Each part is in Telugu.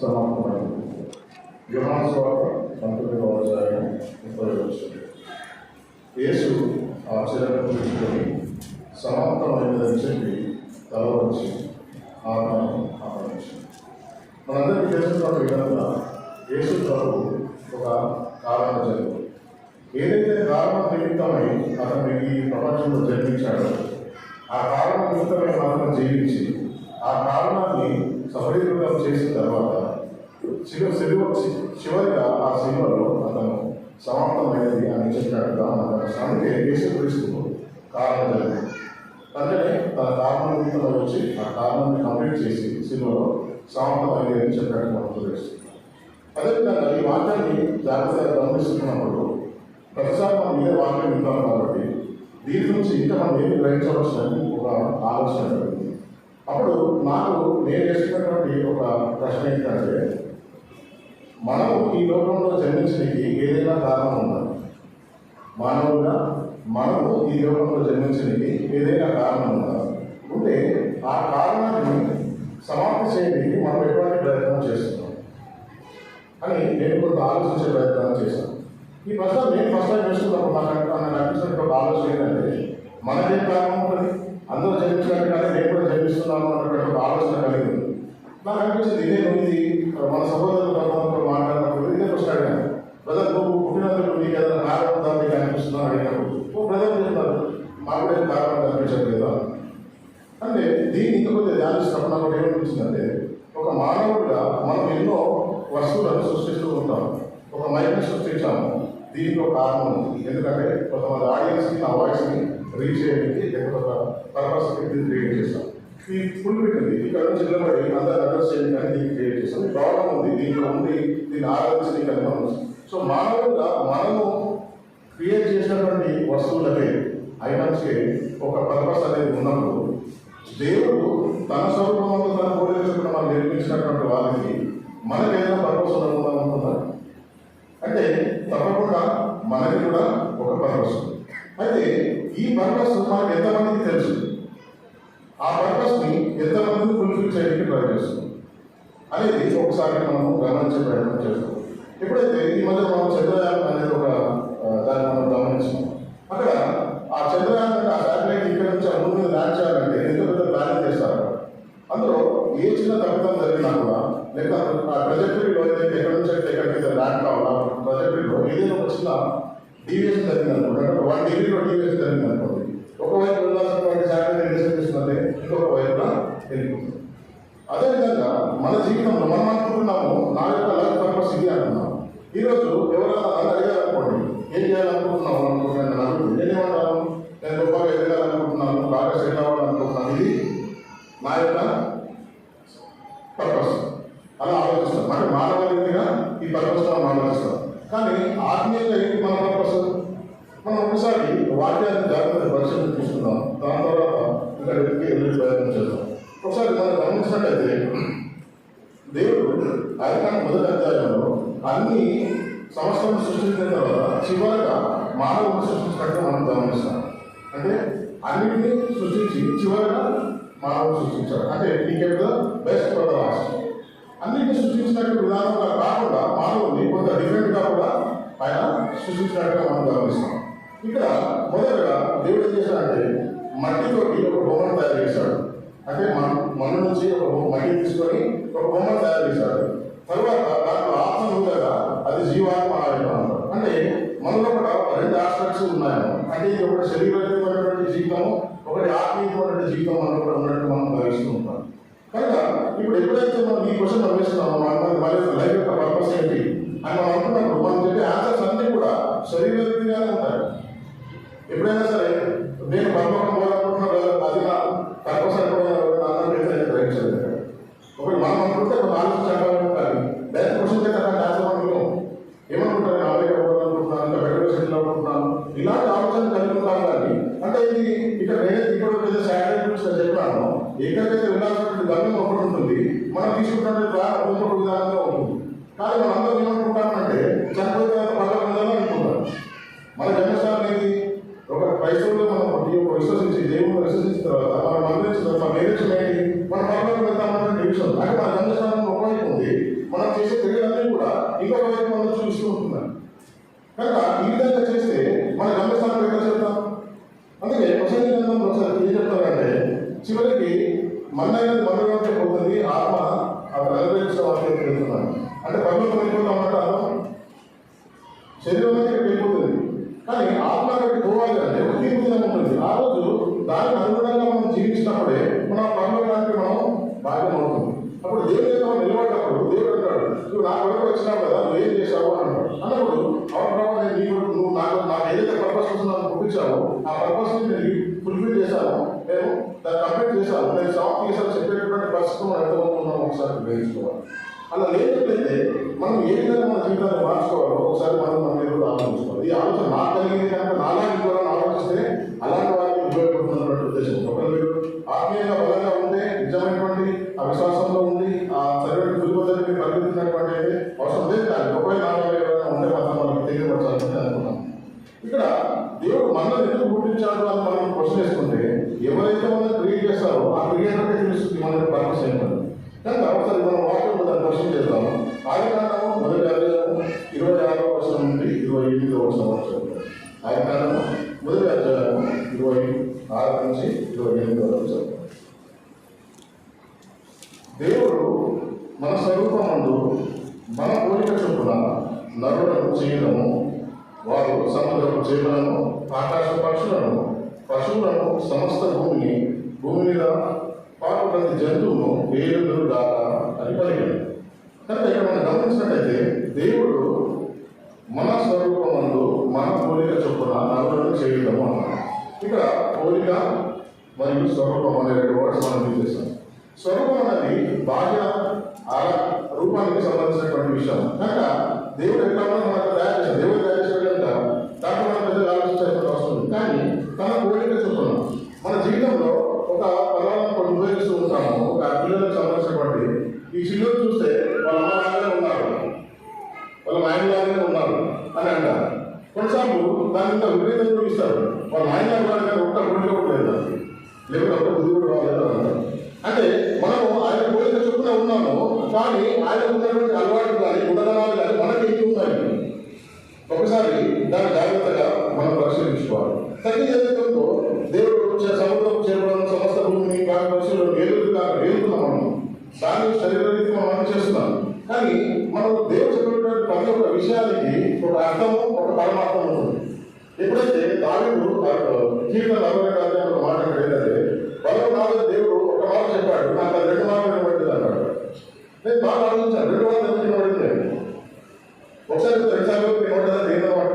సమాప్తమైంది. యుహాన్ స్వార్త పంతొమ్మిదవ అధ్యాయం ముప్పై వచ్చింది యేసు ఆ చిరకను తీసుకొని సమాప్తమైందని చెప్పి తల వచ్చి ఆత్మను ఆపరించింది మనందరికీ విధంగా యేసు ప్రభు ఒక కారణ జరుగు ఏదైతే కారణ నిమిత్తమై అతను ఈ ప్రపంచంలో జన్మించాడో ఆ కారణ నిమిత్తమై మాత్రం జీవించి ఆ కారణాన్ని సఫలీకృతం చేసిన తర్వాత శివ శివ చివరిగా ఆ శిలువలో అతను సమాప్తమైనది అని చెప్పినట్టుగా మనకు అందుకే యేసుక్రీస్తు కారణం జరిగింది అందుకనే తన కారణం నిమిత్తం వచ్చి ఆ కారణాన్ని కంప్లీట్ చేసి శిలువలో సమాప్తమైనది అని చెప్పినట్టు మనం తెలుస్తుంది అదేవిధంగా ఈ వాక్యాన్ని జాగ్రత్తగా గమనిస్తున్నప్పుడు ప్రతిసారి మనం ఇదే వాక్యం వింటాం కాబట్టి దీని నుంచి ఇంకా మనం ఏమి గ్రహించవలసిందని ఒక ఆలోచన కలిగింది. అప్పుడు నాకు నేను చేసినటువంటి ఒక ప్రశ్న ఏంటంటే మనం ఈ లోకంలో జన్మించడానికి ఏదైనా కారణం ఉండాలి. మానవుగా మనము ఈ లోకంలో జన్మించడానికి ఏదైనా కారణం ఉండాలి. ఉంటే ఆ కారణాన్ని సమాప్తి చేయడానికి మనం ఎటువంటి ప్రయత్నం చేస్తున్నాం? అని నేను కొంత ఆలోచించే ప్రయత్నం చేశాను. ఈ ప్రశ్న నేను ఫస్ట్ టైం వేసుకున్నప్పుడు నాకు నాకు అనిపిస్తున్న ఒక ఆలోచన ఏంటంటే మనకేం కారణం ఉంటుంది? అందరూ జన్మించినట్టు కానీ నేను కూడా జన్మిస్తున్నాను అన్నటువంటి ఆలోచన కలిగింది. నాకు అనిపించింది ఇదే ఇది? మన సహోదరులు కొంతమందితో మాట్లాడినప్పుడు ఇదే ప్రశ్న అడిగాను. బ్రదర్ నువ్వు పుట్టినందుకు మీకు ఏదైనా కారణం మీకు నీకు అనిపిస్తుందా అడిగినప్పుడు ఓ బ్రదర్ చెప్తారు మాకు కూడా ఏం కారణం కనిపించట్లేదా అంటే దీన్ని ఇంకా ధ్యానిస్తున్నప్పుడు నాకు ఒకటి ఏమనిపించిందంటే ఒక మానవుడిగా మనం ఎన్నో వస్తువులను సృష్టిస్తూ ఉంటాం. ఒక మైక్ని సృష్టించాము. దీనికి ఒక కారణం ఉంది. ఎందుకంటే కొంతమంది ఆడియన్స్కి నా వాయిస్ని రీచ్ చేయడానికి లేకపోతే ఒక పర్పస్కి క్రియేట్ చేస్తాం. ఈ ఫుల్ పెట్టింది ఇక్కడ చిన్నపడి నిలబడి అందరు అడ్రస్ చేయడానికి దీన్ని క్రియేట్ చేస్తాం ప్రాబ్లం ఉంది దీంట్లో ఉంది దీన్ని ఆరాధించడానికి మనం సో మానవుడిగా మనము క్రియేట్ చేసినటువంటి వస్తువులకే ఐటమ్స్కే ఒక పర్పస్ అనేది ఉన్నప్పుడు దేవుడు తన స్వరూపంలో తన కోరికలు మనం నిర్మించినటువంటి వారికి మనకు ఏదైనా పర్పస్ ఉండకుండా ఉంటుందా అంటే తప్పకుండా మనకి కూడా ఒక పర్పస్ ఉంది అయితే ఈ పర్పస్ మనకు ఎంతమందికి తెలుసు? ఆ పర్పస్ని ఎంతమంది ఫుల్ఫిల్ చేయడానికి ట్రై చేస్తుంది అనేది ఒకసారి మనము గమనించే ప్రయత్నం చేస్తాం. ఎప్పుడైతే ఈ మధ్య మనం చంద్రయానం అనేది ఒక దాన్ని మనం గమనించాం. అక్కడ ఆ చంద్రయానం ఆ శాటిలైట్ ఇక్కడ నుంచి ఆ భూమి మీద ల్యాండ్ చేయాలంటే ఎంత పెద్ద ప్లానింగ్ చేస్తారు. అందులో ఏ చిన్న తప్పిదం జరిగినా కూడా లేక ఆ ట్రజెక్టరీలో ఏదైతే ఎక్కడ నుంచి అయితే ఎక్కడికైతే ల్యాండ్ కావాలా ట్రజెక్టరీలో ఏదైనా ఒక చిన్న డీవియేషన్ జరిగింది అనుకోండి అంటే వన్ డిగ్రీలో డీవియేషన్ జరిగింది అనుకోండి ఒకవైపు వెళ్ళాల్సినటువంటి శాటిలైట్ డిసైడ్ చేస్తుందంటే ఇంకొక వైపున వెళ్ళిపోతుంది అదేవిధంగా మన జీవితంలో మనం అనుకుంటున్నాము నా యొక్క లైఫ్ పర్పస్ ఇది అంటున్నాం ఈరోజు ఎవరైనా నన్ను అడిగారు అనుకోండి ఏం చేయాలనుకుంటున్నావు అనుకుంటున్నాను నేను అడుగుతుంది నేనేమంటాను నేను గొప్పగా ఎదగాలనుకుంటున్నాను బాగా సెటిల్ అవ్వాలనుకుంటున్నాను ఇది నా యొక్క పర్పస్ అలా ఆలోచిస్తాం అంటే మానవరీతిగా ఈ పర్పస్ మనం ఆలోచిస్తాం కానీ ఆత్మీయంగా ఏంటి మన పర్పస్ మనం ఒకసారి వాక్యాన్ని జాగ్రత్త పరిశీలన తీసుకుందాం దాని తర్వాత ఇంకా వెతికి వెళ్ళే ప్రయత్నం చేద్దాం ఒకసారి మనం గమనించినట్టయితే దేవుడు ఆయన మొదటి అధ్యాయంలో అన్ని సంవత్సరం సృష్టించిన తర్వాత చివరగా సృష్టించినట్టు మనం గమనిస్తాం. అంటే అన్నింటినీ సృష్టించి చివరిగా మానవుడు సృష్టించాడు. అంటే నీకెట్ బెస్ట్ ఫర్ ద లాస్ట్ అన్నిటిని సృష్టించినట్టు విధానంగా కాకుండా మానవుని కొంత డిఫరెంట్గా కూడా ఆయన సృష్టించినట్టుగా మనం గమనిస్తాం. ఇక్కడ మొదటగా దేవుడు ఏం చేశాడంటే మట్టితోటి ఒక బొమ్మను తయారు చేశాడు. అంటే మన మన నుంచి ఒక మట్టి తీసుకొని ఒక బొమ్మను తయారు చేశాడు. తర్వాత దాంట్లో ఆత్మ ఉండగా అది జీవాత్మ ఆయుధం అంటే మనలో కూడా రెండు ఆస్పెక్ట్స్ ఉన్నాయి అంటే ఇది ఒకటి శరీరమైనటువంటి జీవితము ఒకటి ఆత్మీయమైనటువంటి జీవితం మనలో కూడా ఉన్నట్టు మనం భావిస్తూ ఉంటాం. కనుక ఇప్పుడు ఎప్పుడైతే మనం ఈ క్వశ్చన్ వేస్తున్నామో మన మన లైఫ్ యొక్క పర్పస్ ఏంటి అని మనం అనుకున్నప్పుడు మనం చెప్పే ఆన్సర్స్ అన్నీ కూడా శరీరరీతిగానే ఉంటాయి. ఎప్పుడైనా సరే నేను పరలోకం పోవాలనుకుంటున్నా అది నా పర్పస్ అనుకున్న ఇది ఇక్కడ వేరే ఇప్పుడు ఏదో శాటిలైట్ గురించి చెప్పాను ఎక్కడికైతే వెళ్ళాల్సినటువంటి గమ్యం ఒకటి ఉంటుంది మనం తీసుకున్నటువంటి ప్లాన్ ఇంకొక విధానంగా ఉంటుంది. కానీ మనం అందరం ఏమనుకుంటామంటే చనిపోయిన తర్వాత పళ్ళ ఉండాలని అనుకుంటాం మన జన్మస్థానం అనేది ఒక క్రైస్తవులో మనం ఒక విశ్వసించి దేవుడు విశ్వసించిన తర్వాత మనం మందిరించిన తర్వాత మన నేర్చిన మన పర్లకు వెళ్తామన్న డివిజన్ అంటే మన జన్మస్థానం ఒకవైపు ఉంది. మనం చేసే తెలియదన్నీ కూడా ఇంకొక వైపు మనం చూస్తూ ఉంటున్నాం. కనుక ఈ విధంగా చేస్తే మన గమ్యస్థానం ఎక్కడ చెప్తాం అందుకే పరిచయం గ్రంథం ఒకసారి ఏం చెప్తారంటే చివరికి మన్నైనది మనలోనే పోతుంది ఆత్మ అక్కడ నెరవేర్చిన వాక్యం వెళ్తున్నాను అంటే పనులు వెళ్ళిపోతాం అంటే అర్థం? శరీరం అనేది వెళ్ళిపోతుంది. కానీ ఆత్మ అక్కడికి పోవాలి అంటే ఒక తీర్పు ఉంటుంది. ఆ రోజు దానికి అనుగుణంగా మనం జీవించినప్పుడే మన పనులకి మనం భాగ్యం అవుతుంది అప్పుడు దేవుని యొక్క నిలబడ్డప్పుడు దేవుడు అంటాడు నువ్వు నా కొరకు వచ్చినావు కదా నువ్వు ఏం చేసావు అన్నాడు. అన్నప్పుడు అవును ప్రభావ నేను నీ కొరకు నువ్వు నాకు నాకు ఏదైతే పర్పస్ కోసం ఆ పర్పస్ని నేను ఫుల్ఫిల్ చేశాను నేను దాన్ని కంప్లీట్ చేశాను నేను సాఫ్ట్ చేశాను. చెప్పేటటువంటి పరిస్థితి మనం ఎంతమంది ఉన్నాము ఒకసారి గ్రహించుకోవాలి. అలా లేనట్లయితే మనం ఏ విధంగా మన జీవితాన్ని మార్చుకోవాలో ఒకసారి మనం మన మీద ఆలోచించుకోవాలి. ఈ ఆలోచన నాకు కలిగింది కనుక నాలాంటి కూడా ఆలోచిస్తే అలాంటి వారికి ఉపయోగపడుతున్నటువంటి ఉద్దేశం. ఒకరు మీరు ఆత్మీయంగా బలంగా ఉంటే నిజమైనటువంటి ఆ విశ్వాసంలో ఉండి ఆ సరైన కుటుంబాన్ని మీరు పరిగెత్తినటువంటి అవసరం లేదు కానీ ఒకవేళ నాలుగు ఎవరైనా ఉంటే మాత్రం మనకు తెలియపరచాలని అనుకున్నాం ఇక్కడ దేవుడు మనల్ని ఎందుకు పుట్టించాడు అని మనం క్వశ్చన్ వేసుకుంటే ఎవరైతే మనం క్రియేట్ చేస్తారో ఆ క్రియేటర్ తెలుస్తుంది మన పర్పస్ ఏంటని కనుక ఒకసారి మనం వాక్యం దాన్ని క్వశ్చన్ చేద్దాము ఆది మొదటి అధ్యాయము ఇరవై ఆరో వర్షం నుండి ఇరవై ఎనిమిదో వర్షం వరకు చదువుతాం మొదటి అధ్యాయము ఇరవై ఆరు నుంచి ఇరవై ఎనిమిదో వరకు దేవుడు మన స్వరూపమందు మన కోరిక చొప్పున నరులను చేయడము వారు సముద్రపు చేపలను ఆకాశ పక్షులను పశువులను సమస్త భూమిని భూమి మీద పాటు ప్రతి జంతువును వేయుదురు గాక అని పలికాడు కనుక ఇక్కడ మనం గమనించినట్లయితే దేవుడు మన స్వరూపమందు మన పోలిక చొప్పున నరులను చేయడము అన్నాడు. ఇక్కడ పోలిక మరియు స్వరూపం అనే రెండు వర్డ్స్ మనం యూజ్ చేస్తాం. స్వరూపం అనేది బాహ్య ఆ రూపానికి సంబంధించినటువంటి విషయం. కనుక దేవుడు ఎట్లా మనకు తయారు చేశాడు దేవుడు తయారు దాంట్లో మనం పెద్దగా ఆలోచించాల్సిన అవసరం ఉంది కానీ తన కోరిక చూస్తున్నాం మన జీవితంలో ఒక పదాలను కొన్ని ఉపయోగిస్తూ ఉంటాము ఒక పిల్లలకు సంబంధించినటువంటి ఈ చిల్లులు చూస్తే వాళ్ళ అమ్మ లాగానే ఉన్నారు వాళ్ళ నాయన లాగానే ఉన్నారు అని అంటారు కొన్నిసార్లు దాని ఇంత విపరీతం చూపిస్తారు వాళ్ళ నాయన లాగా ఒక్క గుడిలో కూడా లేదు లేకపోతే ఒక్క బుద్ధి కూడా రాలేదు అని అంటారు అంటే మనము ఆయన కోరిక చొప్పున ఉన్నాము కానీ ఆయన ఉన్నటువంటి అలవాటు కానీ గుణగణాలు కానీ మనకి ఏంటి ఉన్నాయి? ఒకసారి దాన్ని జాగ్రత్తగా మనం పరిశీలించుకోవాలి. తగ్గి ఏదైతే దేవుడు సముద్రం చేరడం సమస్త భూమిని కాని పశువులను ఏలుగా మనం. దాన్ని శరీరరీతి మనం అన్ని చేస్తున్నాం కానీ మనం దేవుడు చెప్పినటువంటి ప్రతి ఒక్క విషయానికి ఒక అర్థము ఒక పరమార్థం ఉంటుంది. ఎప్పుడైతే దావిడు కీర్తన నలభై కాదు ఒక మాట ఏంటంటే బలం నాలుగు దేవుడు ఒక మాట చెప్పాడు. నాకు రెండు మాటలు వినబడింది అన్నాడు. నేను బాగా ఆలోచించాను. రెండు మాటలు ఎందుకు వినబడింది ఒకసారి రెండుసార్లు వినబడ్డది ఏంటన్నమాట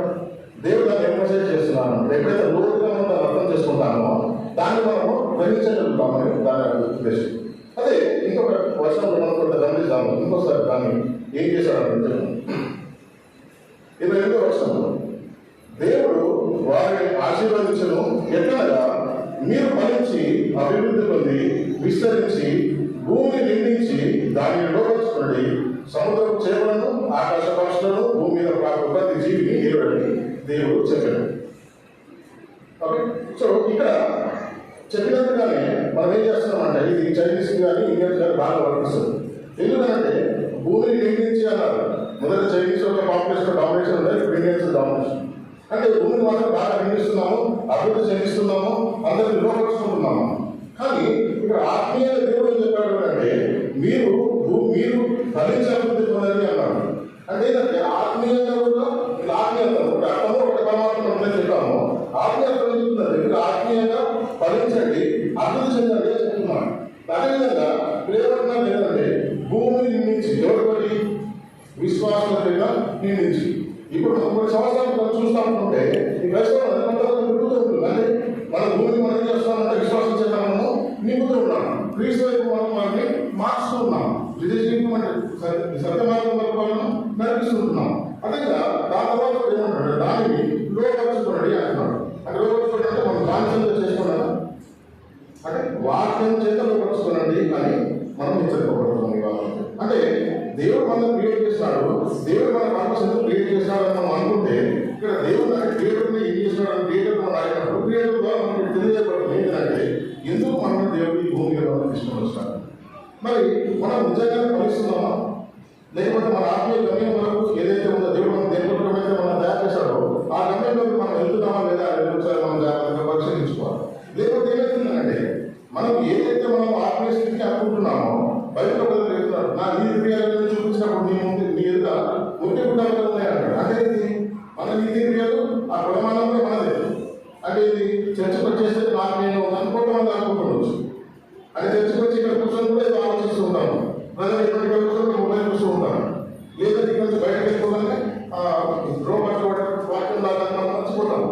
దేవుడు నాకు ఎంఫసైజ్ చేస్తున్నాను. ఎప్పుడైతే లోతుగా మనం అర్థం చేసుకుంటామో దాన్ని మనము గ్రహించగలుగుతామని దాని ఉద్దేశం. అదే ఇంకొక వర్షంలో మనం కొంత గమనిస్తాము ఇంకోసారి దాన్ని ఏం చేశాడంటే ఇరవై ఎనిమిదో వర్షం దేవుడు వారిని ఆశీర్వదించను. ఎట్లనగా మీరు ఫలించి అభివృద్ధి పొంది విస్తరించి భూమిని నిండించి దానిని లోపరుచుకోండి సముద్రపు చేపలను ఆకాశ పక్షులను భూమి మీద ప్రతి జీవిని ఏడని దేవుడు చెప్పాడు. ఓకే? సో ఇక్కడ చెప్పినట్టుగానే మనం ఏం చేస్తున్నామంటే ఇది చైనీస్ కానీ ఇండియన్స్ కానీ బాగా వర్తిస్తుంది. ఎందుకంటే భూమిని నిండించి అన్నారు. మొదట చైనీస్ యొక్క పాపులేషన్ డామినేషన్ ఉంది ఇప్పుడు ఇండియన్స్ డామినేషన్. అంటే భూమిని మాత్రం బాగా నిర్మిస్తున్నాము అభివృద్ధి చెందిస్తున్నాము అందరిని లోపరుచుకుంటున్నాము కానీ ఇక్కడ ఆత్మీయ దేవుడు ఏం చెప్పాడు అంటే మీరు మీరు ఫలించి పొందండి అన్నాడు. అంటే ఏంటంటే ఆత్మీయంగా కూడా ఇలా ఆత్మీయత ఒక అర్థము ఒక పరమాత్మ ఉందని చెప్పాము. ఆత్మీయత ఏం చెప్తున్నారు మీరు ఆత్మీయంగా ఫలించండి. అభివృద్ధి చెందండి అని చెప్తున్నాను అదేవిధంగా ప్రేమకున్నారు ఏంటంటే భూమిని నిర్మించి ఎవరి విశ్వాసం నిర్మించి ఇప్పుడు కొన్ని సంవత్సరాలు మనం చూస్తూ ఉంటుంటే ఈ క్రైస్తవం కొంత పెరుగుతూ ఉంటుంది. అంటే మన భూమిని మనం చేస్తామంటే విశ్వాసం చేత నింపుతూ ఉన్నాం క్రీస్తు వైపు మనం వాటిని మార్చుతూ ఉన్నాం విదేశీయమైన సత్య మార్గం వరకు మనం నడిపిస్తుంటున్నాం. అదేగా దాని తర్వాత ఏమంటాడు? దానిని లోపరుచుకున్నాడు అంటున్నాడు అంటే లోపరుచుకోండి అంటే మనం బానిసంగా చేసుకున్నాడు అంటే వాక్యం చేత లోపరుచుకోనండి అని మనం హెచ్చరింపబడుతున్నాం ఇవాళ అంటే దేవుడు మనం క్రియేట్ చేస్తాడు. దేవుడు మన పర్పస్ ఎందుకు క్రియేట్ చేస్తాడు అని మనం అనుకుంటే ఇక్కడ దేవుడు అంటే క్రియేటర్ని ఏం చేస్తున్నాడు క్రియేటర్ మన ఆయన క్రియేటర్ ద్వారా మనకి తెలియజేయబడుతుంది ఏంటంటే ఎందుకు మనం దేవుడు ఈ భూమి మీద మనం తీసుకొని వస్తాడు మరి మనం నిజంగానే ఫలిస్తున్నామా లేకపోతే మన ఆత్మీయ గమ్యం వరకు ఏదైతే ఉందో దేవుడు మనం దేని కొరకు అయితే మనం తయారు చేశాడో ఆ గమ్యంలోకి మనం వెళ్తున్నామా లేదా అనేది ఒకసారి మనం జాగ్రత్తగా పరిశీలించుకోవాలి నీ ముందు నీ ఎదుట ఉంటే గుడ్డలు ఉన్నాయి అంటాడు అంటే ఇది మన నీతి క్రియలు ఆ కులమానం కూడా మనదే అంటే ఇది చర్చకు వచ్చేస్తే నాకు నేను అనుకోవడం వల్ల అనుకుంటుండొచ్చు అంటే చర్చకు వచ్చి ఇక్కడ కూర్చొని కూడా ఏదో ఆలోచిస్తూ ఉంటాను ప్రజలు ఎటువంటి ఇక్కడ కూర్చొని మొబైల్ చూస్తూ ఉంటాను లేదా ఇక్కడ నుంచి బయటకు వెళ్ళిపోగానే రోబోట్ వాక్యం దాకా మనం మర్చిపోతాం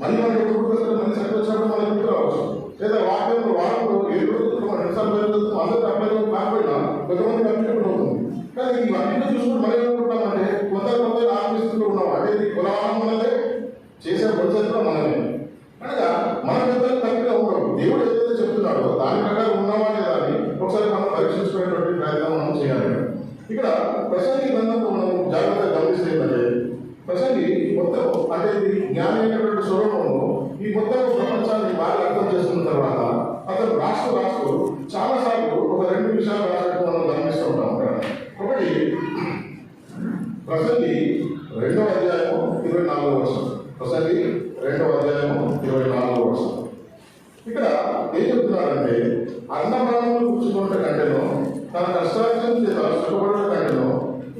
మళ్ళీ మనం ఎప్పుడు గుర్తొస్తే మళ్ళీ చక్కగా వచ్చినప్పుడు మనకి గుర్తు రావచ్చు లేదా వాక్యంలో వారంలో ఏడు రోజులు మన నిమిషాలు బయలుదేరుతూ అందరూ అబ్బాయిలు కాకపోయినా కొంతమంది కంప్యూటర్ అవుతుంది కానీ ఇవన్నీ చూసుకుంటూ మనం ఏమనుకుంటామంటే కొందరు కొందరు ఆలోచిస్తూ ఉన్నాం అంటే ఉన్నదే చేసే భవిష్యత్తులో మనమే అనగా మన పెద్దలు కరెక్ట్గా ఉండవు దేవుడు ఏదైతే చెప్తున్నాడో దాని ప్రకారం ఉన్నావా లేదా అని ఒకసారి మనం పరీక్షించుకునేటువంటి ప్రయత్నం మనం చేయాలి. ఇక్కడ ప్రసంగి గ్రంథంలో మనం జాగ్రత్తగా గమనిస్తే ఏంటంటే ప్రసంగి మొత్తం అంటే ఇది జ్ఞానమైనటువంటి స్వరూపంలో ఈ మొత్తం ప్రపంచాన్ని బాగా అర్థం చేసుకున్న తర్వాత అతను రాస్తూ రాస్తూ చాలా సార్లు ఒక రెండు విషయాలు రాసినట్టు మనం గమనిస్తూ ఉంటాం అక్కడ. ఒకటి ప్రసంగి రెండవ అధ్యాయము ఇరవై నాలుగో వర్షం ప్రసంగి రెండవ అధ్యాయము ఇరవై నాలుగో వర్షం ఇక్కడ ఏం చెప్తున్నారంటే అన్నప్రాణములు కూర్చుకుంటే కంటేనో తన కష్టార్జన చేత సుఖపడిన కంటేనో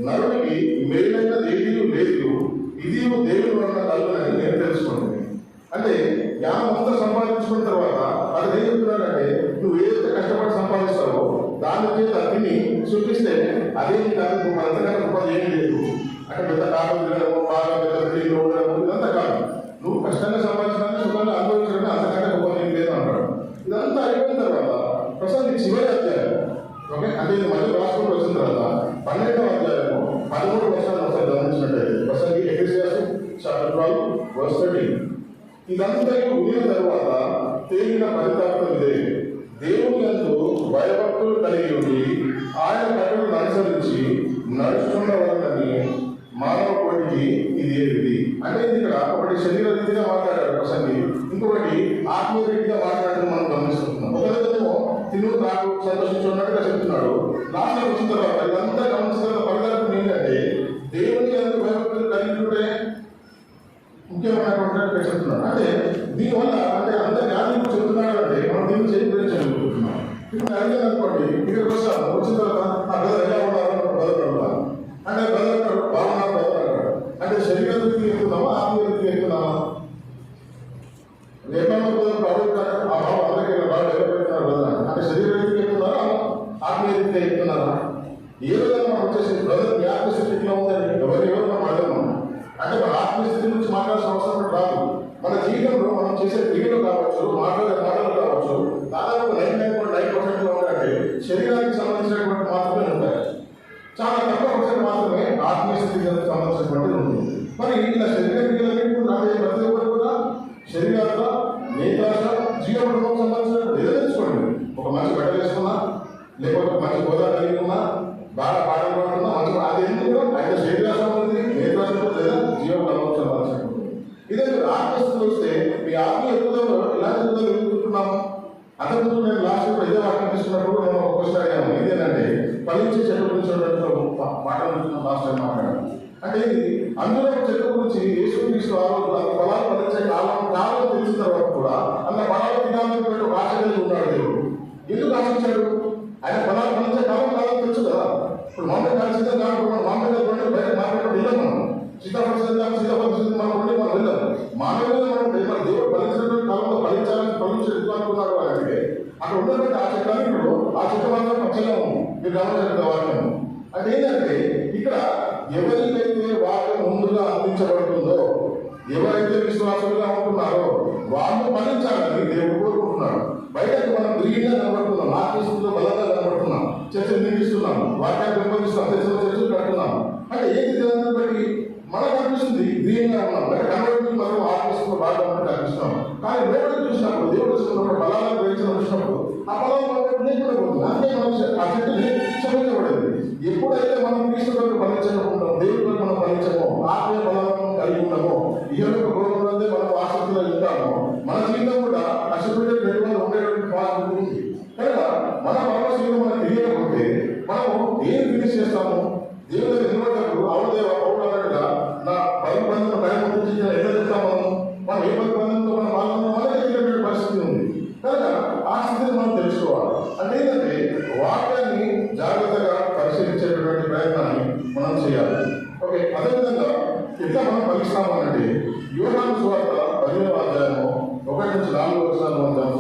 నరుడికి మేలైన ఏది లేదు ఇది దేవుడు వలన కలుగునని నేను తెలుసుకుంటుంది అంటే జ్ఞానం అంతా సంపాదించుకున్న తర్వాత అది ఏం చెప్తున్నాడంటే నువ్వు ఏదైతే కష్టపడి సంపాదిస్తావో దాని చేత తిని చూపిస్తే అదే కాదు? ఇప్పుడు అంతకన్నా గొప్పది ఏమీ లేదు. అంటే పెద్ద కాలం తినడము బాగా పెద్ద బిల్డింగ్లో ఉండడము ఇదంతా కాదు. నువ్వు కష్టంగా సంపాదించడానికి సుఖంగా అనుభవించడం అంతకంటే గొప్పది ఏం లేదు అంటాడు. ఇదంతా అయిపోయిన తర్వాత ప్రసాద్ ఈ చివరి అధ్యాయం ఓకే? అంటే ఇది మళ్ళీ రాసుకుంటూ వచ్చిన తర్వాత పన్నెండవ అధ్యాయము పదమూడు వర్షాలు ఒకసారి గమనించినట్టయితే ప్రసంగి ఎగ్జియాస్ చాప్టర్ ట్వెల్వ్ వర్స్ థర్టీన్ ఇదంతా వినిన తర్వాత తేలిన పరితాపం ఇదే దేవుని యందు భయభక్తులు కలిగి ఉండి ఆయన కట్టలను అనుసరించి నడుచుకున్నవాళ్ళని మానవ కోటికి ఇది ఏది అంటే ఇక్కడ ఒకటి శరీర రీతిగా మాట్లాడారు ప్రసంగి. ఇంకొకటి ఆత్మీయ రీతిగా మాట్లాడడం మనం గమనిస్తున్నాం. ఒకరితో తిను నాకు సంతోషించున్నట్టుగా చెప్తున్నాడు. నాకు వచ్చిన తర్వాత ఇదంతా గమనించిన ముఖ్యమైనటువంటి చెప్తున్నాడు అంటే దీనివల్ల అంటే అంత జ్ఞానం చెప్తున్నాడు అంటే మనం దీన్ని చేయి గురించి చదువుకుంటున్నాం ఇప్పుడు అడిగాను అనుకోండి ఇక్కడికి వస్తాను వచ్చిన తర్వాత ఆ బ్రదర్ ఎలా ఉన్నారు? బ్రదర్ అడుగుతాను అంటే బ్రదర్ అంటాడు బాగున్నారు బ్రదర్ అంటాడు అంటే శరీరం రీతికి ఎక్కుతున్నామా ఆత్మ రీతికి ఎక్కుతున్నామా ఏమన్నా బ్రదర్ బాగుంటారు ఆ బాబు అందరికీ బాగా డెవలప్ అవుతున్నారు బ్రదర్ అంటే శరీర రీతికి ఎక్కుతున్నారా ఆత్మీయ రీతికి ఎక్కుతున్నారా ఏ విధంగా మనం వచ్చేసి బ్రదర్ వ్యాప్తి స్థితిలో ఉందని ఎవరు ఎవరు మనం అడగము. అంటే మన ఆత్మీయ గురించి మాట్లాడాల్సిన అవసరం కూడా రాదు మన జీవితంలో మనం చేసే క్రియలు కావచ్చు మాట్లాడే ఫలాలు కాలం తెలిసిన తర్వాత కూడా అన్న బలాలు తినాలని భాష కలిగి ఉన్నాడు దేవుడు. ఎందుకు ఆశించాడు? ఆయన బలాలు ఫలించే కాలం కాలం తెలుసు కదా. ఇప్పుడు మామిడి కాదు సిద్ధం కాకుండా మామిడి కాలం బయట మార్కెట్ వెళ్ళాం మనం. సీతాఫల సిద్ధం సీతాఫల సిద్ధం మనం ఉండి మనం వెళ్ళాం. మామిడి మనం మన దేవుడు ఫలించినటువంటి కాలంలో ఫలించాలని ఫలించి ఎందుకు అనుకున్నారు అంటే అక్కడ ఉన్నటువంటి ఆ చెట్టాన్ని ఇప్పుడు ఆ చెట్టు మాత్రం పచ్చగా ఉంది. మీరు గమనించడం కావాలి అంటే ఏంటంటే ఇక్కడ ఎవరికైతే వాక్యం ముందుగా అందించబడుతుందో ఎవరైతే విశ్వాసులుగా ఉంటున్నారో వాళ్ళు ఫలించాలని దేవుడు కోరుకుంటున్నాడు. బయటకు మనం గ్రీన్గా కనబడుతున్నాం. ఆత్మీయంలో బలంగా కనబడుతున్నాం. చర్చలు నిర్మిస్తున్నాం. వాక్యాన్ని పెంపొందిస్తున్నాం. చర్చలు చర్చలు కడుతున్నాం. అంటే ఏది దాన్ని బట్టి మనకు అనిపిస్తుంది. గ్రీన్గా ఉన్నాం. అంటే కనబడి మనం ఆత్మీయంలో బాగా ఉన్నట్టు కనిపిస్తున్నాం కానీ దేవుడు చూసినప్పుడు దేవుడు చూసినప్పుడు బలాలను గ్రహించిన చూసినప్పుడు ఆ బలం మనకు లేకుండా పోతుంది అందుకే మనం ఆ చెట్టుని క్షమించబడింది. ఎప్పుడైతే మనం క్రీస్తులకు ఫలించకుండా దేవుడితో మనం ఫలించమో ఆత్మీయ బలాలను కలిగి ఉన్నామో ఈ యొక్క గౌరవంలో మనం ఆసక్తిలో ఉంటామో మన జీవితం కూడా కష్టపడే పెట్టుబడి ఉండేటువంటి పాజిటివ్ ఉంది కనుక మన పరమశీలం మనకు తెలియకపోతే మనము ఏం ఫినిష్ చేస్తాము దేవుడి దగ్గర నిలబడ్డప్పుడు అవుదేవ పౌరులు అన్నట్టుగా నా పది మంది భయం గురించి ఎట్లా చెప్తాం మనము మనం ఏ పది మందితో మనం పాల్గొన్నాం మనకి తెలియనటువంటి పరిస్థితి ఉంది కనుక ఆ స్థితిని మనం తెలుసుకోవాలి అంటే ఏంటంటే వాక్యాన్ని జాగ్రత్తగా పరిశీలించేటటువంటి ప్రయత్నాన్ని చూస్తాము అంటే యోహాను సువార్త పదిహేను అధ్యాయము ఒకటి నుంచి నాలుగు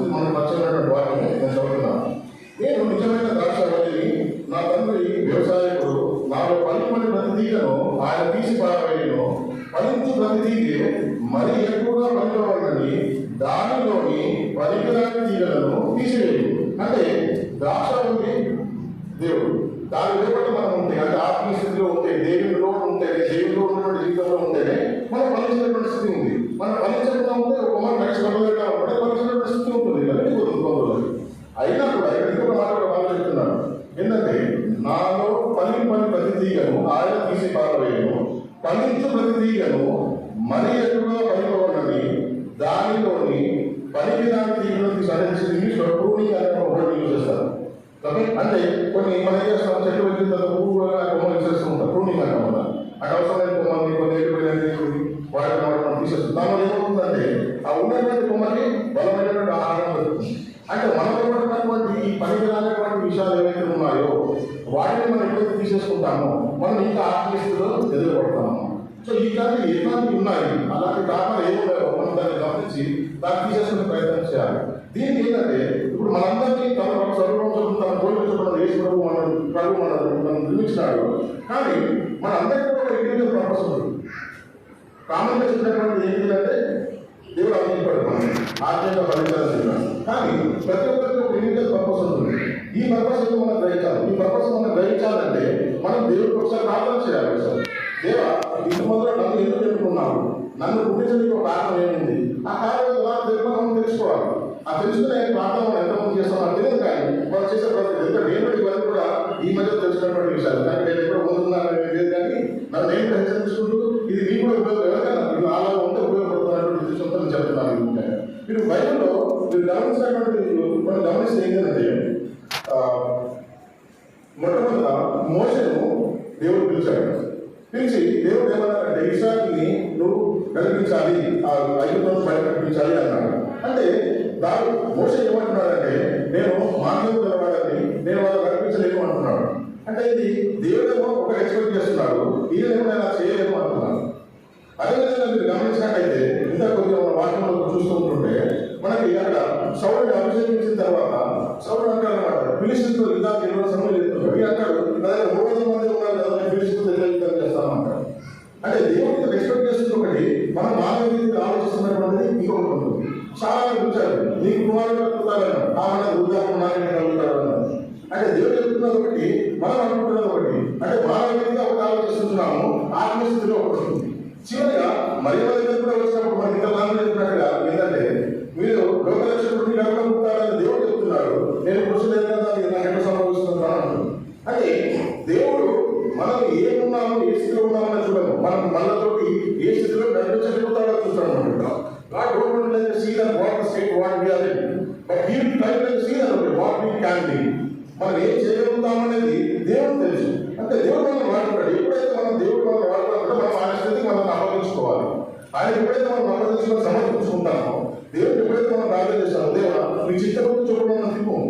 మనం చదివితే మనకు వాటిని నేను చదువుతున్నాను. నేను నిజమైన ద్రాక్షవల్లిని నా తండ్రి వ్యవసాయకుడు. నాలో పలుకుని ప్రతి తీగను ఆయన తీసి పారవేయను. ఫలించు ప్రతి తీగే మరి ఎక్కువగా పనికివాలని దానిలోని పనికిరాని తీగలను తీసివేయు. అంటే ద్రాక్షవల్లి దేవుడు. దాని లోపల మనం ఉంటే అంటే ఆత్మీయ స్థితిలో ఉంటే దేవుడిలో ఉంటేనే దేవుడిలో ఉన్నటువంటి జీవితంలో ఉంటేనే మనం ఫలించినటువంటి స్థితి ఉంది. మనం ఫలించకుండా ఉంటే ఒక మాట నెక్స్ట్ కొనలేక ఉంటే ఫలించినటువంటి స్థితి ఉంటుంది. ఇవన్నీ కుదురుకోవాలి అయినా కూడా ఇక్కడ ఇంకొక మాట కూడా మనం చెప్తున్నాను. ఏంటంటే నాలో పని పని ప్రతి తీగను ఆయన తీసి పారవేయను. ఫలించు ప్రతి తీగను మరి ఎక్కువగా పనిపోవాలని దానిలోని పని విధానం తీగను తీసి అంటే ఇంగ్లీష్లో ప్రూనింగ్ అనే ఒక యూజ్ చేస్తారు. అంటే కొన్ని మన చేస్తాం చెట్లు పెట్టిన తర్వాత పువ్వు కొమ్మలు చేస్తూ ఉంటాం ప్రూనింగ్ అంటాం మనం అంటే అవసరమైన కొమ్మల్ని కొన్ని ఎటువంటి వాటిని వాటిని మనం తీసేస్తాం దానివల్ల ఏమవుతుందంటే ఆ ఉన్నటువంటి కొమ్మకి బలమైనటువంటి ఆహారం దొరుకుతుంది అంటే మనలో ఉన్నటువంటి ఈ పనికి రానటువంటి విషయాలు ఏవైతే ఉన్నాయో వాటిని మనం ఎప్పుడైతే తీసేసుకుంటాము మనం ఇంకా ఆత్మీయతలో ఎదురుపడతాము. సో ఇట్లాంటి ఎట్లాంటివి ఉన్నాయి. అలాంటి కారణాలు ఏమున్నాయో మనం దాన్ని గమనించి దాన్ని తీసేసుకునే ప్రయత్నం చేయాలి. దీనికి ఏంటంటే ఇప్పుడు మనందరికీ తన సర్వం తన పోలిక చెప్పడం ప్రభు మనం ప్రభు మన మనం నిర్మించినాడు కానీ మన అందరికీ కూడా ఇండివిజువల్ పర్పస్ ఉంటుంది కామన్గా చెప్పినటువంటి ఏంటంటే దేవుడు అందించాడు మనం ఆత్మీయంగా ఫలించాలని చెప్పాడు. కానీ ప్రతి ఒక్కరికి ఒక ఇండివిజువల్ పర్పస్ ఉంటుంది. ఈ పర్పస్ మనం గ్రహించాలి ఈ పర్పస్ మనం గ్రహించాలంటే మనం దేవుడికి ఒకసారి ప్రార్థన చేయాలి ఒకసారి దేవా ఇంత మొదలు నన్ను ఎందుకు ఎన్నుకున్నావు నన్ను పుట్టించడానికి ఒక కారణం ఏముంది? ఆ కారణం ద్వారా తెలుగు తెలుసుకోవాలి. ఆ తెలుసుకునే ప్రార్థన మనం ఎంతమంది చేస్తామో తెలియదు కానీ వాళ్ళు చేసే ప్రతి ఎంత నేను ఇవన్నీ కూడా ఈ మధ్య తెలుసుకున్నటువంటి విషయాలు. కానీ నేను ఎప్పుడో ముందున్నాను లేదు కానీ నన్ను నేను తీసుకుంటూ ఇది మీ కూడా ఉపయోగం ఎవరికైనా ఇది నాలో ఉంటే ఉపయోగపడుతున్నటువంటి ఉద్దేశంతో చెప్తున్నాను మీరు బైబిల్లో మీరు గమనించినటువంటి మనం గమనిస్తే ఏంటంటే మొట్టమొదట మోసను దేవుడు పిలిచాడు. పిలిచి దేవుడు ఏమన్నాడంటే ఇసాకుని నువ్వు కల్పించాలి ఆ ఐదులను బయట కల్పించాలి అన్నాడు. అంటే దాని మోస ఏమంటున్నాడంటే నేను మానవుడు గలవాడని నేను వాళ్ళు నడిపించలేము అంటున్నాడు. అంటే ఇది దేవుడేమో ఒక ఎక్స్పెక్ట్ చేస్తున్నాడు. ఈయనేమో నేను అదేవిధంగా మీరు గమనించినట్టయితే ఇంకా కొద్దిగా మన వాక్యంలో చూసుకుంటుంటే మనకి అక్కడ సౌరుని అభిషేకించిన తర్వాత సౌరుడు అంటాడు అనమాట పిలిచితో యుద్ధానికి ఎన్నో సమయం చెప్తున్నాడు అంటాడు అదే మూడు వందల మంది ఉన్నారు కదా నేను పిలిచితో ఎలా యుద్ధం అంటే దేవుడితో ఎక్స్పెక్ట్ చేస్తుంది ఒకటి మనం మానవ రీతికి ఆలోచిస్తున్నటువంటిది ఇంకొకటి ఉంటుంది. చాలా మంది చూశారు నీకు కుమారుడు కలుగుతారని ఆమె వృద్ధాపం ఉన్నారని కలుగుతారు అంటే దేవుడు చెప్తున్నది ఒకటి మనం అనుకుంటున్నది ఒకటి. అంటే మానవ రీతిగా ఒకటి ఆలోచిస్తున్నాము ఆత్మస్థితిలో ఒకటి. చివరిగా మరి మరి కూడా వచ్చినప్పుడు మనకి ఇంత నాన్న చెప్పినట్టుగా ఏంటంటే మీరు లోకలక్ష్మి గర్భం పుట్టాలని దేవుడు చెప్తున్నాడు. నేను పురుషులు ఏదైనా దానికి నాకు ఎట్లా సంభవిస్తున్నాను అంటే దేవుడు మనం ఏమున్నాము ఏ స్థితిలో ఉన్నామని చూడము. మనం మనతోటి ఏ స్థితిలో నడిపించగలుగుతాడో చూస్తాడు అనమాట God don't want us to see that what the state what we are in. But he will try to see that what we can be. మనం ఏం చేయగలుగుతామనేది దేవుడు తెలుసు. అంటే దేవుడు మనం వాడుతాడు ఎప్పుడైతే మనం దేవుడు మనం వాడుతాడో మనం ఆయన స్థితికి మనం అప్పగించుకోవాలి ఆయన ఎప్పుడైతే మనం అప్పగించుకొని సమర్పించుకుంటామో దేవుడు ఎప్పుడైతే మనం ప్రార్థన చేస్తామో దేవుడు నీ చిత్తపూర్తి చూపడం మనం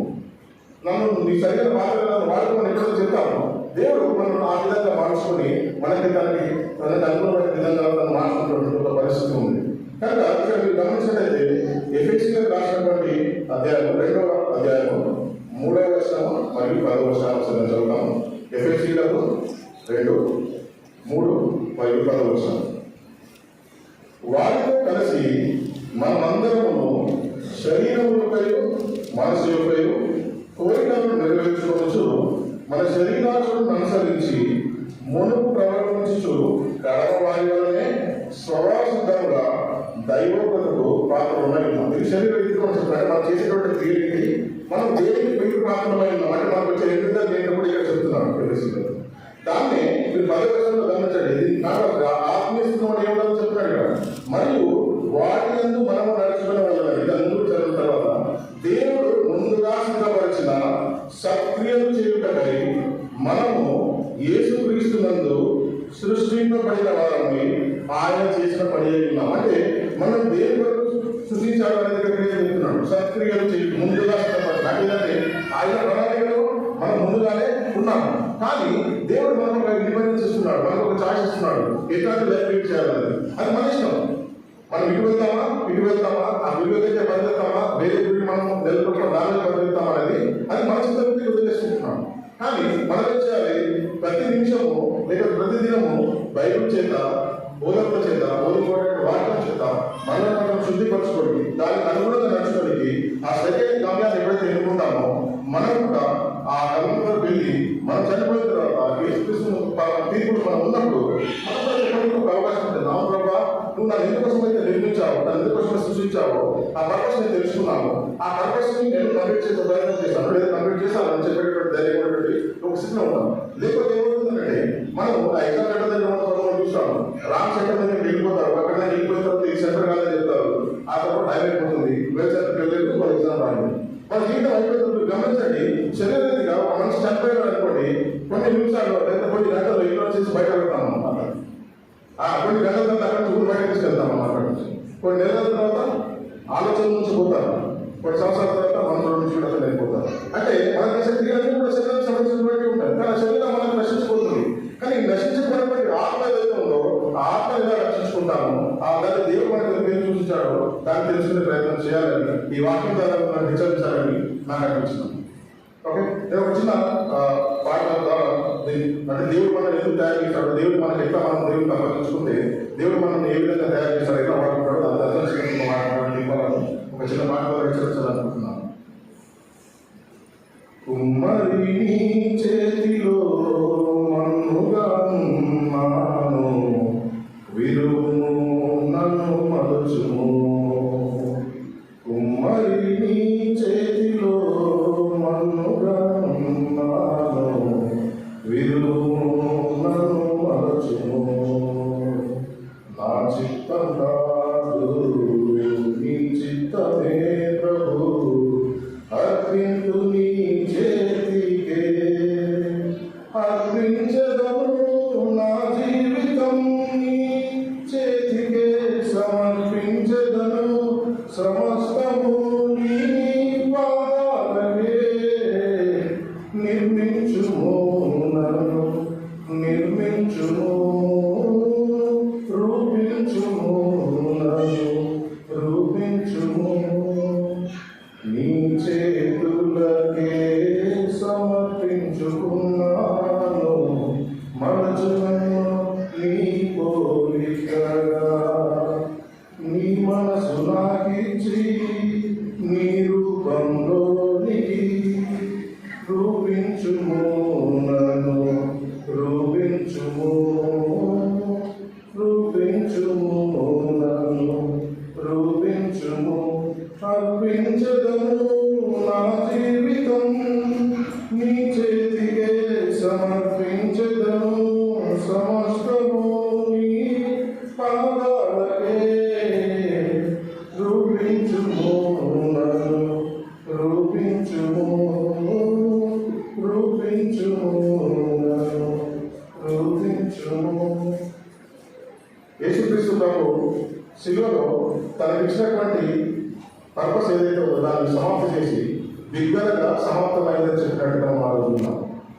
నన్ను నీ సరైన మాట్లాడాలని నన్ను వాడుకోమని ఎప్పుడైతే చెప్తాను దేవుడు మనం ఆ విధంగా మార్చుకొని మనకి దానికి తనకి అనుకున్న విధంగా తను మార్చుకున్నటువంటి పరిస్థితి ఉంది. కనుక ఇక్కడ మీరు గమనించినట్లయితే ఎఫెక్ట్గా రాసినటువంటి అధ్యాయం రెండవ అధ్యాయం మూడవ వర్షం మరియు పదవ వర్షాలు చదువుతాము ఎఫ్ఎస్సీలకు రెండు మూడు మరియు పదవ వర్షాలు వారితో కలిసి మనమందరము శరీరములపై మనసు యొక్క కోరికలను నెరవేర్చుకోవచ్చు మన శరీరాలను అనుసరించి మునుపు ప్రవర్తించు కడమ వాయువులనే స్వభావ సిద్ధంగా దైవోపతకు పాత్ర ఉన్నవి ఇది శరీరం రీతిలో చెప్పారు మనం చేసేటువంటి క్రియలకి మనం దేనికి మీకు పాత్రమై ఉన్నాం? అంటే మనకు వచ్చే ఎందుకంటే నేను కూడా ఇక్కడ చెప్తున్నాను తెలుసు దాన్ని మీరు పదే గమనించండి. ఇది నాకు ఆత్మీయస్థితం అని చెప్తున్నాడు ఇక్కడ మరియు వాటి ఎందు మనము నడుచుకునే వాళ్ళని ఇది ముందు చదివిన తర్వాత దేవుడు ముందుగా సిద్ధపరిచిన సక్రియలు చేయుటకై మనము యేసుక్రీస్తునందు సృష్టింపబడిన వారని ఆయన చేసిన పని అయి ఉన్నాం. అంటే మనం దేవుడు సృష్టించాడు అనేది ఇక్కడ చెప్తున్నాడు సత్క్రియలు చేయ ముందుగా సిద్ధపడిన ఆయన ప్రణాళికలో మనం ముందుగానే ఉన్నాము. కానీ దేవుడు మనకు ఒక నిబంధన ఇస్తున్నాడు మనకు ఒక ఛాయిస్ ఇస్తున్నాడు. ఎట్లాంటి లైఫ్ లీడ్ చేయాలని అది మన ఇష్టం. మనం ఇటు వెళ్తామా ఇటు వెళ్తామా ఆ విలువైతే బదిలేస్తామా వేరే గురి మనం నెలకొట్టుకున్న దానిలో బదిలేస్తామా అనేది అది మన చిత్తానికి వదిలేసుకుంటున్నాం కానీ మనం ఏం చేయాలి? ప్రతి నిమిషము లేక ప్రతి దినము బైబిల్ చేత బోధకుల చేత బోధపడే వాక్యం చేత మనల్ని మనం శుద్ధిపరచుకోవడానికి దానికి అనుగుణంగా నడుచుకోవడానికి ఆ సరైన గమ్యాన్ని ఎప్పుడైతే ఎన్నుకుంటామో మనం కూడా ఆ గమ్యంలో వెళ్ళి మనం చనిపోయిన తర్వాత యేసుక్రీస్తు తీర్పుడు మనం ఉన్నప్పుడు మనం ఎప్పటికీ ఒక అవకాశం ఉంటుంది. నా ప్రభా నువ్వు నన్ను ఎందుకోసం అయితే నిర్మించావు నన్ను ఎందుకోసం సృష్టించావు ఆ పర్పస్ నేను తెలుసుకున్నాను. ఆ పర్పస్ని నేను కంప్లీట్ చేసే ప్రయత్నం చేశాను. లేదా కంప్లీట్ చేశాను అని చెప్పేటువంటి ధైర్యం ఉన్నటువంటి ఒక స్థితిలో ఉన్నాం. లేకపోతే ఏమవుతుందంటే మనం ఆ ఎగ్జామ్ సెంటర్ దగ్గర ఉన్న చూస్తాం రామ్ సెంటర్ దగ్గర వెళ్ళిపోతారు. అక్కడ వెళ్ళిపోయిన తర్వాత ఈ సెంటర్ కాదని చెప్తారు. ఆ తర్వాత టైం అయిపోతుంది. వేరే సెంటర్కి వెళ్ళలేదు ఫర్ ఎగ్జామ్ రాలేదు వాళ్ళ జీవితం అయిపోతుంది. గమనించండి. శరీరంగా ఒక మనిషి చనిపోయాడు అనుకోండి కొన్ని నిమిషాలు లేదా కొన్ని గంటలు ఇంట్లో చేసి బయట పెడతాం అన్నమాట. ఆ కొన్ని గంటల తర్వాత అక్కడ నుంచి ఊరు బయట తీసుకెళ్తాం అన్నమాట కొన్ని నెలల తర్వాత ఆలోచన నుంచి పోతారు. కొన్ని సంవత్సరాల తర్వాత మనసుల నుంచి కూడా అసలు వెళ్ళిపోతారు. అంటే మన దేశ క్రియలన్నీ కూడా శరీరానికి సంబంధించినటువంటి ఉంటాయి. కానీ ఆ శరీరం మనం నశించిపోతుంది కానీ నశించబడినటువంటి ఆత్మ ఏదైతే ఉందో ఆ ఆత్మ ఎలా రక్షించుకుంటాము ఆ దాన్ని దేవుడు మనకు పేరు చూపించాడో దాన్ని తెలుసుకునే ప్రయత్నం చేయాలని ఈ వాక్యం ద్వారా మనం హెచ్చరించాలని నాకు అనిపించింది. ఓకే? నేను ఒక చిన్న ఆ, పాట ద్వారా అంటే దేవుడు మనల్ని ఎందుకు తయారు చేశాడు దేవుడు మనకి ఎట్లా మనం దేవుడిని అప్పగించుకుంటే దేవుడు మనల్ని ఏ విధంగా తయారు చేశాడు ఎట్లా వాడుకుంటాడో అది అర్థం చేసుకుని మాట్లాడాలని ఇవ్వాలని ఒక చిన్న మాట ద్వారా హెచ్చరించాలనుకుంటున్నాను. కుమ్మరి చేతిలో మన్నుగా ఉన్నాను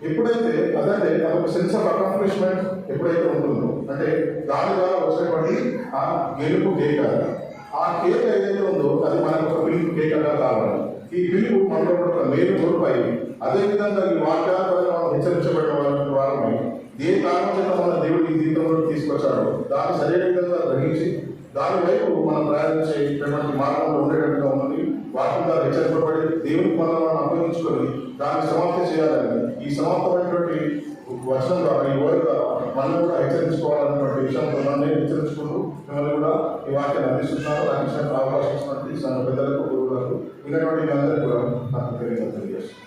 ఎప్పుడైతే అదంటే మనకు సెన్స్ ఆఫ్ అకాంప్లిష్మెంట్ ఎప్పుడైతే ఉంటుందో అంటే దాని ద్వారా వచ్చేటువంటి ఆ గెలుపు కేక. ఆ కేక ఏదైతే ఉందో అది మనకు ఒక పిలుపు కేకగా కావాలి. ఈ పిలుపు మనలో ఒక మేలు కోల్పై అదేవిధంగా ఈ వాక్యాల వల్ల మనం హెచ్చరించబడిన వారమై ఏ కారణం చేత మన దేవుడి ఈ జీవితంలో తీసుకొచ్చాడో దాన్ని సరైన విధంగా గ్రహించి దాని వైపు మనం ప్రయాణించేటటువంటి మార్గంలో ఉండేటట్టుగా ఉన్నది వాక్యం ద్వారా హెచ్చరింపబడి దేవుని మనం అనుభవించుకొని దాన్ని సమాప్తి చేయాలని ఈ సమాప్తమైనటువంటి వచనం ద్వారా ఈ వర్డ్ ద్వారా మనం కూడా హెచ్చరించుకోవాలన్నటువంటి విషయంతో నన్ను హెచ్చరించుకుంటూ మిమ్మల్ని కూడా ఈ వాక్యాన్ని అందిస్తున్నారు. నాకు ఇచ్చిన అవకాశం ఇస్తున్నటువంటి సన్న పెద్దలకు గురువులకు ఉన్నటువంటి అందరికీ కూడా నాకు తెలియజేస్తాను